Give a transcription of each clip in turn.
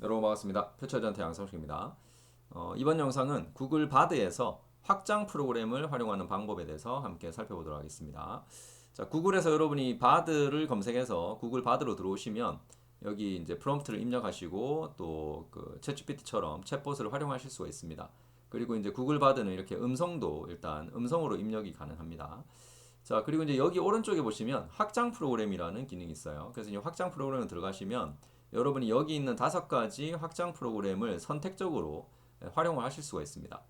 여러분 반갑습니다. 표처전태 양성식입니다. 어, 이번 영상은 구글 바드에서 확장 프로그램을 활용하는 방법에 대해서 함께 살펴보도록 하겠습니다. 자, 구글에서 여러분이 바드를 검색해서 구글 바드로 들어오시면 여기 이제 프롬프트를 입력하시고 또그 챗GPT처럼 챗봇을 활용하실 수가 있습니다. 그리고 이제 구글 바드는 이렇게 음성도 일단 음성으로 입력이 가능합니다. 자, 그리고 이제 여기 오른쪽에 보시면 확장 프로그램이라는 기능이 있어요. 그래서 이 확장 프로그램에 들어가시면 여러분이 여기 있는 다섯 가지 확장 프로그램을 선택적으로 활용을 하실 수가 있습니다.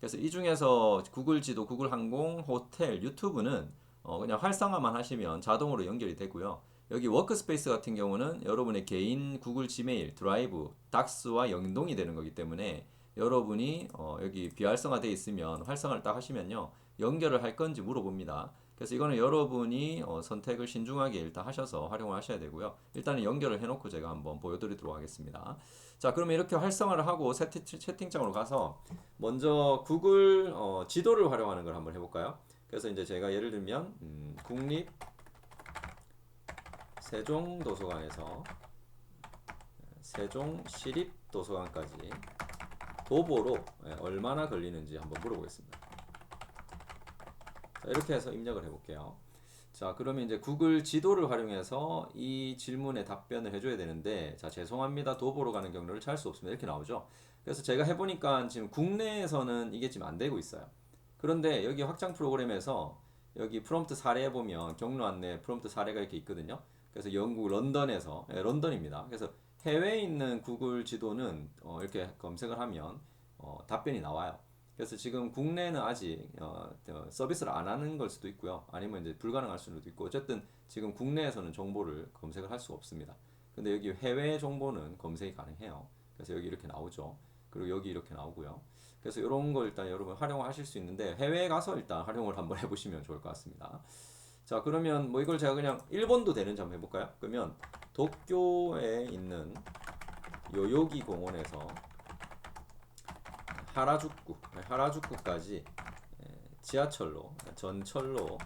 그래서 이 중에서 구글 지도, 구글 항공, 호텔, 유튜브는 어 그냥 활성화만 하시면 자동으로 연결이 되고요. 여기 워크스페이스 같은 경우는 여러분의 개인 구글 지메일, 드라이브, 닥스와 연동이 되는 거기 때문에 여러분이 어 여기 비활성화되어 있으면 활성화를 딱 하시면요. 연결을 할 건지 물어봅니다. 그래서 이거는 여러분이 어, 선택을 신중하게 일단 하셔서 활용을 하셔야 되고요. 일단은 연결을 해놓고 제가 한번 보여드리도록 하겠습니다. 자, 그러면 이렇게 활성화를 하고 세팅, 채팅창으로 가서 먼저 구글 어, 지도를 활용하는 걸 한번 해볼까요? 그래서 이제 제가 예를 들면 음, 국립 세종도서관에서 세종시립도서관까지 도보로 예, 얼마나 걸리는지 한번 물어보겠습니다. 자, 이렇게 해서 입력을 해볼게요. 자, 그러면 이제 구글 지도를 활용해서 이 질문에 답변을 해줘야 되는데, 자, 죄송합니다. 도보로 가는 경로를 찾을 수 없습니다. 이렇게 나오죠. 그래서 제가 해보니까 지금 국내에서는 이게 지금 안 되고 있어요. 그런데 여기 확장 프로그램에서 여기 프롬프트 사례 보면 경로 안내 프롬프트 사례가 이렇게 있거든요. 그래서 영국 런던에서 예, 런던입니다. 그래서 해외에 있는 구글 지도는 어, 이렇게 검색을 하면 어, 답변이 나와요. 그래서 지금 국내는 아직 어, 어, 서비스를 안 하는 걸 수도 있고요. 아니면 이제 불가능할 수도 있고 어쨌든 지금 국내에서는 정보를 검색을 할 수가 없습니다. 근데 여기 해외 정보는 검색이 가능해요. 그래서 여기 이렇게 나오죠. 그리고 여기 이렇게 나오고요. 그래서 이런 걸 일단 여러분 활용하실 수 있는데 해외에 가서 일단 활용을 한번 해보시면 좋을 것 같습니다. 자 그러면 뭐 이걸 제가 그냥 일본도 되는지 한번 해볼까요? 그러면 도쿄에 있는 요요기 공원에서 하라주 쿠, 하라주쿠까지 에, 지하철로, 전철로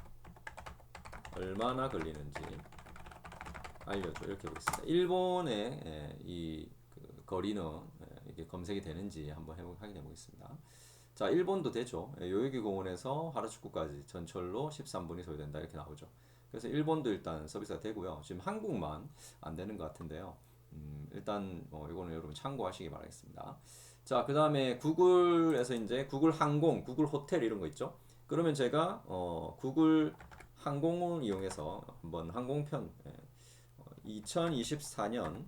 얼마나 걸리는지 알려줘. 이렇게 보겠습니다. 일본의 에, 이그 거리는 에, 이게 검색이 되는지 한번 해보, 확인해 보겠습니다. 자, 일본도 되죠. 예, 요요기 공원에서 하라주쿠까지 전철로 13분이 소요된다 이렇게 나오죠. 그래서 일본도 일단 서비스가 되고요. 지금 한국만 안 되는 것 같은데요. 음, 일단 어, 이거는 여러분 참고하시기 바라겠습니다. 자, 그 다음에 구글에서 이제 구글 항공, 구글 호텔 이런 거 있죠. 그러면 제가 어, 구글 항공을 이용해서 한번 항공편 예, 어, 2024년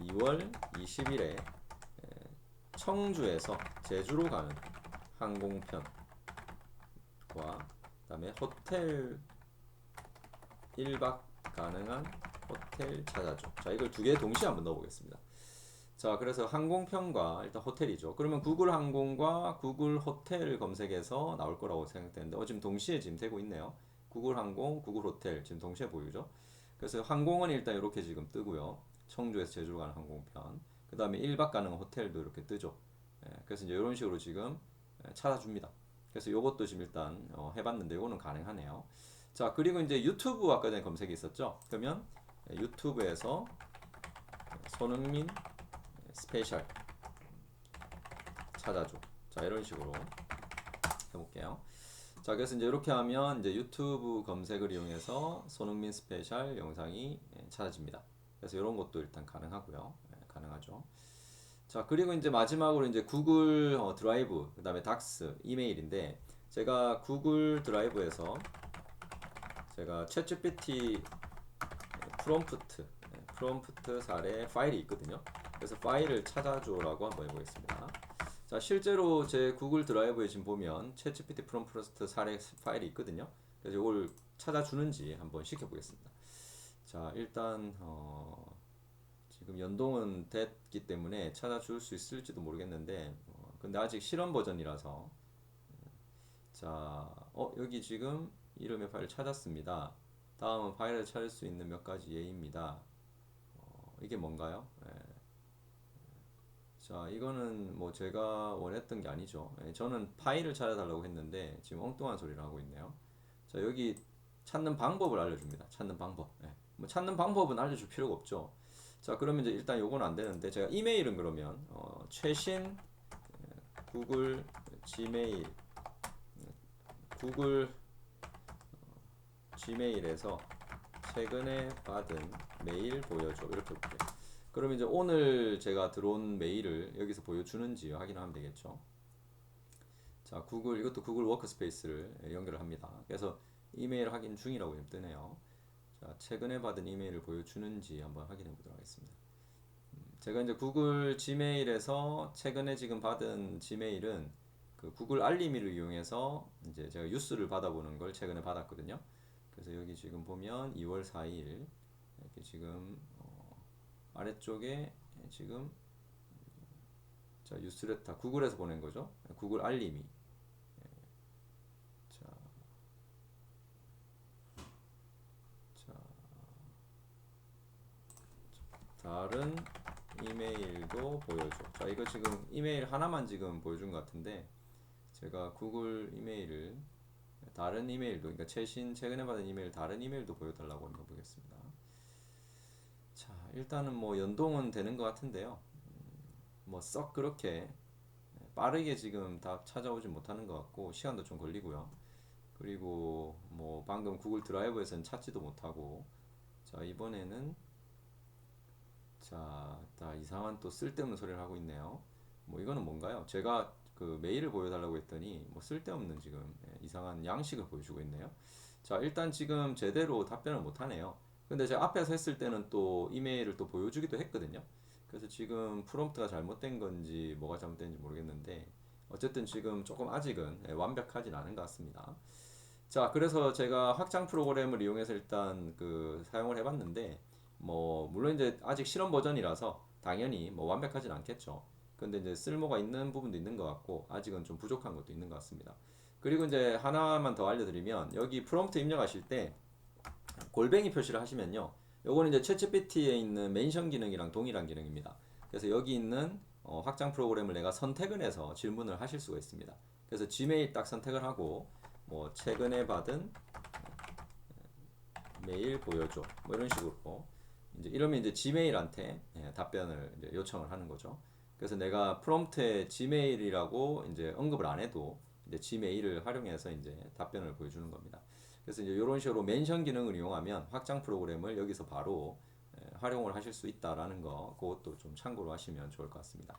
2월 20일에 예, 청주에서 제주로 가는 항공편과 그다음에 호텔 1박 가능한 호텔 찾아줘. 자, 이걸 두 개 동시에 한번 넣어 보겠습니다. 자, 그래서 항공편과 일단 호텔이죠. 그러면 구글 항공과 구글 호텔 검색해서 나올 거라고 생각되는데, 어, 지금 동시에 지금 되고 있네요. 구글 항공, 구글 호텔 지금 동시에 보이죠. 그래서 항공은 일단 이렇게 지금 뜨고요. 청주에서 제주로 가는 항공편. 그 다음에 1박 가능한 호텔도 이렇게 뜨죠. 예, 그래서 이제 이런 식으로 지금 예, 찾아줍니다. 그래서 이것도 지금 일단 어, 해봤는데 이거는 가능하네요. 자, 그리고 이제 유튜브 아까 전에 검색이 있었죠. 그러면 예, 유튜브에서 손흥민 스페셜 찾아줘. 자, 이런 식으로 해볼게요. 자, 그래서 이제 이렇게 하면 이제 유튜브 검색을 이용해서 손흥민 스페셜 영상이 예, 찾아집니다. 그래서 이런 것도 일단 가능하고요. 예, 가능하죠. 자, 그리고 이제 마지막으로 이제 구글 어, 드라이브, 그 다음에 닥스, 이메일인데, 제가 구글 드라이브에서 제가 프롬프트, 예, 프롬프트 사례 파일이 있거든요. 그래서 파일을 찾아줘라고 한번 해보겠습니다. 자, 실제로 제 구글 드라이브에 지금 보면 챗GPT 프롬프트 사례 파일이 있거든요. 그래서 이걸 찾아주는지 한번 시켜보겠습니다. 자, 일단 어, 지금 연동은 됐기 때문에 찾아줄 수 있을지도 모르겠는데, 어, 근데 아직 실험 버전이라서 자, 어, 여기 지금 이름의 파일을 찾았습니다. 다음은 파일을 찾을 수 있는 몇 가지 예입니다. 어, 이게 뭔가요? 예. 자, 이거는 뭐 제가 원했던 게 아니죠. 예, 저는 파일을 찾아달라고 했는데 지금 엉뚱한 소리를 하고 있네요. 자, 여기 찾는 방법을 알려줍니다. 찾는 방법. 예. 뭐 찾는 방법은 알려줄 필요가 없죠. 자 그러면 이제 일단 요건 안 되는데 제가 이메일은 그러면 어, 최신 예, 구글 지메일 구글 어, 지메일에서 최근에 받은 메일 보여줘 이렇게 볼게요. 그러면 이제 오늘 제가 들어온 메일을 여기서 보여주는지 확인하면 되겠죠. 자 구글 이것도 구글 워크스페이스를 연결을 합니다. 그래서 이메일 확인 중이라고 지금 뜨네요. 자 최근에 받은 이메일을 보여주는지 한번 확인해 보도록 하겠습니다. 음, 제가 이제 구글 지메일에서 최근에 지금 받은 지메일은 그 구글 알림이를 이용해서 이제 제가 뉴스를 받아보는 걸 최근에 받았거든요. 그래서 여기 지금 보면 2월 4일 이렇게 지금 어, 아래쪽에 지금 자 뉴스레터 구글에서 보낸 거죠. 구글 알림이 예. 자, 자 다른 이메일도 보여줘. 자 이거 지금 이메일 하나만 지금 보여준 것 같은데 제가 구글 이메일을 다른 이메일도 그러니까 최신 최근에 받은 이메일 다른 이메일도 보여달라고 한번 보겠습니다. 자 일단은 뭐 연동은 되는 것 같은데요. 뭐 썩 그렇게 빠르게 지금 다 찾아오지 못하는 것 같고 시간도 좀 걸리고요. 그리고 뭐 방금 구글 드라이브에서는 찾지도 못하고 자 이번에는 자, 다 이상한 또 쓸데없는 소리를 하고 있네요. 뭐 이거는 뭔가요? 제가 그 메일을 보여달라고 했더니 뭐 쓸데없는 지금 예, 이상한 양식을 보여주고 있네요. 자, 일단 지금 제대로 답변을 못 하네요. 근데 제가 앞에서 했을 때는 또 이메일을 또 보여주기도 했거든요. 그래서 지금 프롬프트가 잘못된 건지 뭐가 잘못된지 모르겠는데 어쨌든 지금 조금 아직은 예, 완벽하진 않은 것 같습니다. 자, 그래서 제가 확장 프로그램을 이용해서 일단 그 사용을 해봤는데 뭐 물론 이제 아직 실험 버전이라서 당연히 뭐 완벽하진 않겠죠. 근데 이제 쓸모가 있는 부분도 있는 것 같고 아직은 좀 부족한 것도 있는 것 같습니다. 그리고 이제 하나만 더 알려드리면 여기 프롬프트 입력하실 때 골뱅이 표시를 하시면요. 요거는 이제 챗GPT에 있는 멘션 기능이랑 동일한 기능입니다. 그래서 여기 있는 어, 확장 프로그램을 내가 선택을 해서 질문을 하실 수가 있습니다. 그래서 지메일 딱 선택을 하고 뭐 최근에 받은 메일 보여줘 뭐 이런 식으로 이제 이러면 이제 지메일한테 예, 답변을 이제 요청을 하는 거죠. 그래서 내가 프롬프트에 지메일이라고 이제 언급을 안 해도 이제 지메일을 활용해서 이제 답변을 보여주는 겁니다. 그래서 이제 이런 식으로 멘션 기능을 이용하면 확장 프로그램을 여기서 바로 예, 활용을 하실 수 있다라는 거 그것도 좀 참고로 하시면 좋을 것 같습니다.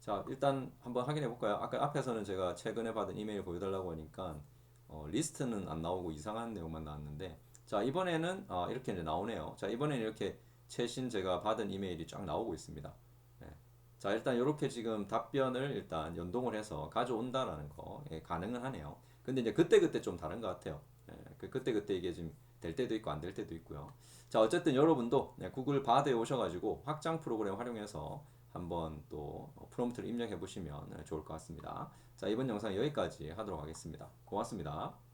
자 일단 한번 확인해 볼까요? 아까 앞에서는 제가 최근에 받은 이메일 보여달라고 하니까 어, 리스트는 안 나오고 이상한 내용만 나왔는데 자 이번에는 아, 이렇게 이제 나오네요. 자 이번에는 이렇게 최신 제가 받은 이메일이 쫙 나오고 있습니다. 예. 자 일단 이렇게 지금 답변을 일단 연동을 해서 가져온다라는 거 예, 가능은 하네요. 근데 이제 그때 그때 좀 다른 것 같아요. 예, 그 그때 그때 이게 지금 될 때도 있고 안 될 때도 있고요. 자 어쨌든 여러분도 네, 구글 바드에 오셔가지고 확장 프로그램 활용해서 한번 또 프롬프트를 입력해 보시면 네, 좋을 것 같습니다. 자 이번 영상 여기까지 하도록 하겠습니다. 고맙습니다.